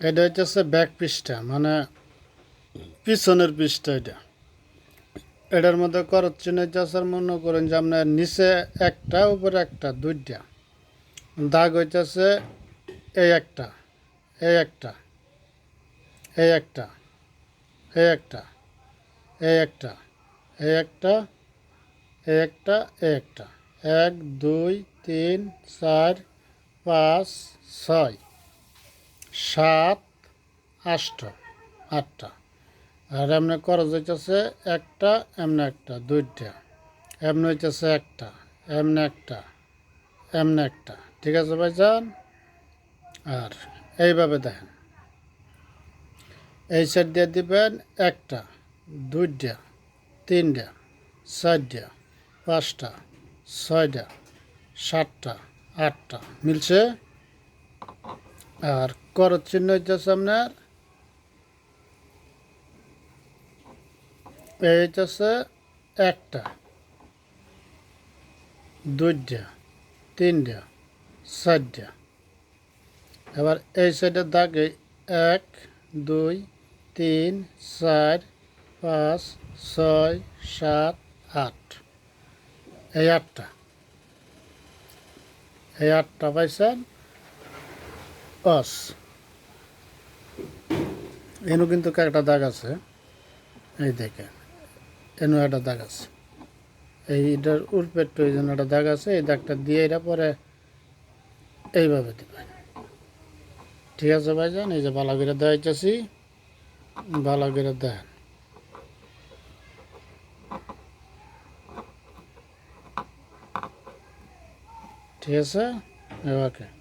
এটা হচ্ছে ব্যাক পৃষ্ঠা মানে পিছনের পৃষ্ঠা এটা। এটার মধ্যে করত চিহ্ন হইতেছে মনে করেন যে আপনার নিচে একটা, উপরে একটা, দুইটা। দাগ হইতেছে এই একটা এই একটা এই একটা এই একটা এই একটা এই একটা এই একটা এই একটা। এক, দুই, তিন, চার, পাঁচ, ছয়। সাত, আটটা আটটা। আর এমনি খরচ হইতেছে একটা, এমনি একটা, দুইটা। এমনি হইতেছে একটা, এমনি একটা এমনি একটা। ঠিক আছে ভাইজান? আর এইভাবে দেখেন। এই সাইড দিয়ে দিবেন একটা, দুইটা, তিনটা, চারটা, পাঁচটা, ছয়টা, সাতটা, আটটা। মিলছে? আর করত চিহ্ন হইতেছে আপনার এই হইতেছে একটা, দুইটা, তিনটা, চারটা। এবার এই সাইডের দাগে এক, দুই, তিন, চার, পাঁচ, ছয়, সাত, আট। এই আটটা। এই আটটা পাইছেন? অস এনু কিন্তু একটা দাগ আছে। এই দেখে এনু একটা দাগ আছে। এইটার উল্পেট ওই জন্য একটা দাগ আছে, এই দাগটা দিয়ে এটা পরে এইভাবে দিবেন। ঠিক আছে ভাইজান, এই যে ভালো করে দেখাইতেছি ভালো করে দেন। ঠিক আছে? ওকে।